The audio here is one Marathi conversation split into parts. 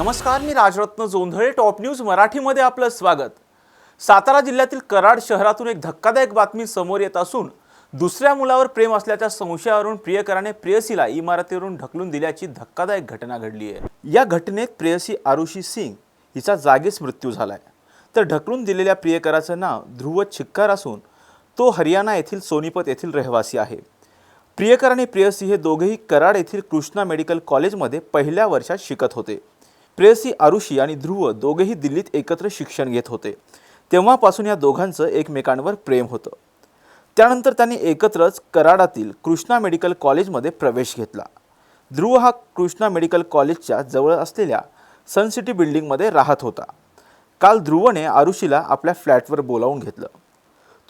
नमस्कार मी राजरत्न जोंधळे टॉप न्यूज मराठीमध्ये आपलं स्वागत. सातारा जिल्ह्यातील कराड शहरातून एक धक्कादायक बातमी समोर येत असून दुसऱ्या मुलावर प्रेम असल्याच्या संशयावरून प्रियकराने प्रेयसीला इमारतीवरून ढकलून दिल्याची धक्कादायक घटना घडली आहे. या घटनेत प्रेयसी आरुषी सिंग हिचा जागीच मृत्यू झालाय. तर ढकलून दिलेल्या प्रियकराचं नाव ध्रुव छिक्कार असून तो हरियाणा येथील सोनीपत येथील रहिवासी आहे. प्रियकर आणि प्रेयसी हे दोघेही कराड येथील कृष्णा मेडिकल कॉलेजमध्ये पहिल्या वर्षात शिकत होते. प्रेयसी आरुषी आणि ध्रुव दोघेही दिल्लीत एकत्र शिक्षण घेत होते. तेव्हापासून या दोघांचं एकमेकांवर प्रेम होतं. त्यानंतर त्यांनी एकत्रच कराडातील कृष्णा मेडिकल कॉलेजमध्ये प्रवेश घेतला. ध्रुव हा कृष्णा मेडिकल कॉलेजच्या जवळ असलेल्या सन सिटी बिल्डिंगमध्ये राहत होता. काल ध्रुवने आरुषीला आपल्या फ्लॅटवर बोलावून घेतलं.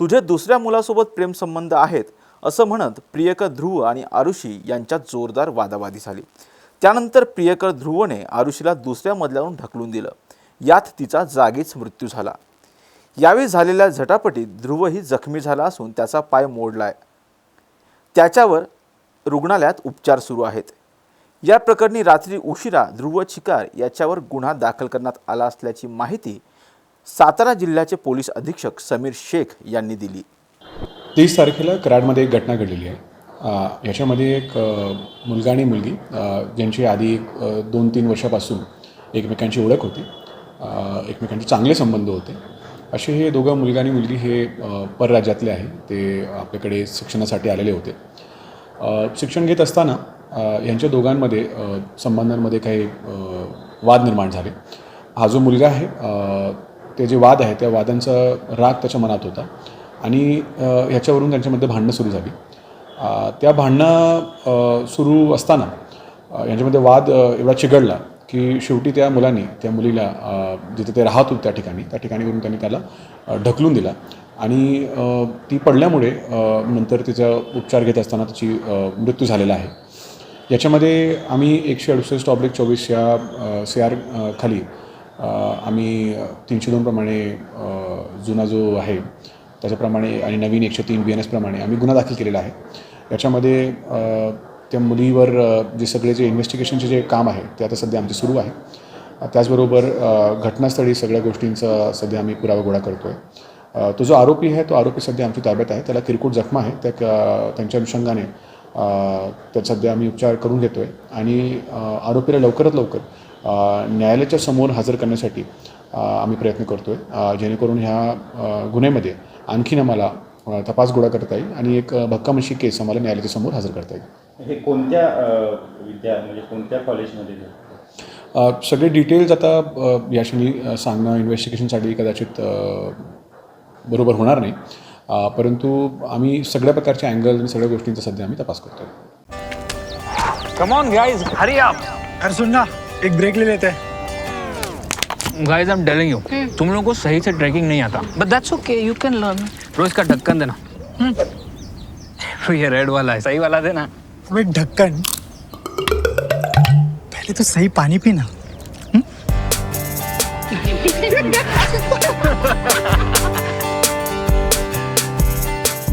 तुझे दुसऱ्या मुलासोबत प्रेमसंबंध आहेत असं म्हणत प्रियका ध्रुव आणि आरुषी यांच्यात जोरदार वादावादी झाली. त्यानंतर प्रियकर ध्रुवने आरुषीला दुसऱ्या मजल्यावरून ढकलून दिलं. यात तिचा जागीच मृत्यू झाला. यावेळी झालेल्या झटापटीत ध्रुवही जखमी झाला असून त्याचा पाय मोडलाय. त्याच्यावर रुग्णालयात उपचार सुरू आहेत. या प्रकरणी रात्री उशिरा ध्रुव चिकार याच्यावर गुन्हा दाखल करण्यात आला असल्याची माहिती सातारा जिल्ह्याचे पोलीस अधीक्षक समीर शेख यांनी दिली. तीस तारखेला कराडमध्ये एक घटना घडलेली आहे. याच्यामध्ये एक मुलगा आणि मुलगी ज्यांची आधी एक, दोन तीन वर्षापासून एकमेकांची ओळख होती एकमेकांचे चांगले संबंध होते. असे हे दोघं मुलगा आणि मुलगी हे परराज्यातले आहे. ते आपल्याकडे शिक्षणासाठी आलेले होते. शिक्षण घेत असताना यांच्या दोघांमध्ये संबंधांमध्ये काही वाद निर्माण झाले. हा जो मुलगा आहे ते जे वाद आहे त्या वादांचा राग त्याच्या मनात होता आणि ह्याच्यावरून त्यांच्यामध्ये भांडणं सुरू झाली. त्या भांडणं सुरू असताना यांच्यामध्ये वाद एवढा चिघडला की शेवटी त्या मुलांनी त्या मुलीला जिथे ते राहत होते त्या ठिकाणी त्या ठिकाणीवरून त्यांनी त्याला ढकलून दिला. आणि ती पडल्यामुळे नंतर तिचा उपचार घेत असताना तिची मृत्यू झालेला आहे. याच्यामध्ये आम्ही एकशे अडुसष्ट ऑब्लिक चोवीस या सी आर खाली आम्ही तीनशे दोनप्रमाणे जुना जो आहे त्याच्याप्रमाणे आणि नवीन एकशे तीन बी एन एसप्रमाणे आम्ही गुन्हा दाखल केलेला आहे. याच्यामध्ये त्या मुलीवर जे सगळे जे इन्व्हेस्टिगेशनचे जे काम आहे ते आता सध्या आमचे सुरू आहे. त्याचबरोबर घटनास्थळी सगळ्या गोष्टींचा सध्या आम्ही पुरावा गोळा करतो आहे तो जो आरोपी आहे तो आरोपी सध्या आमच्या ताब्यात आहे. त्याला किरकोट जखमा आहे त्या त्यांच्या अनुषंगाने त्यात सध्या आम्ही उपचार करून घेतो आहे आणि आरोपीला लवकरात लवकर न्यायालयाच्या समोर हजर करण्यासाठी आम्ही प्रयत्न करतो आहे जेणेकरून ह्या गुन्ह्यामध्ये आणखीन आम्हाला तपास गोळा करता येईल आणि एक भक्कमशी केस आम्हाला न्यायालयाच्या समोर हजर करता येईल. हे कोणत्या विद्या म्हणजे कोणत्या कॉलेजमध्ये सगळे डिटेल्स आता अ, या क्षणी अ, सांगणं इन्व्हेस्टिगेशनसाठी कदाचित बरोबर होणार नाही. परंतु आम्ही सगळ्या प्रकारच्या अँगल आणि सगळ्या गोष्टींचा सध्या आम्ही तपास करतो come on guys hurry up अरे सुन ना एक ब्रेक ले लेते. हैं guys I am telling you तुम लोगों को सही से ट्रैकिंग नहीं आता. But that's okay, you can learn. रोज का ढक्कन देना. ये रेड वाला है. सही वाला देना. अबे ढक्कन. पहले तो सही पानी पीना.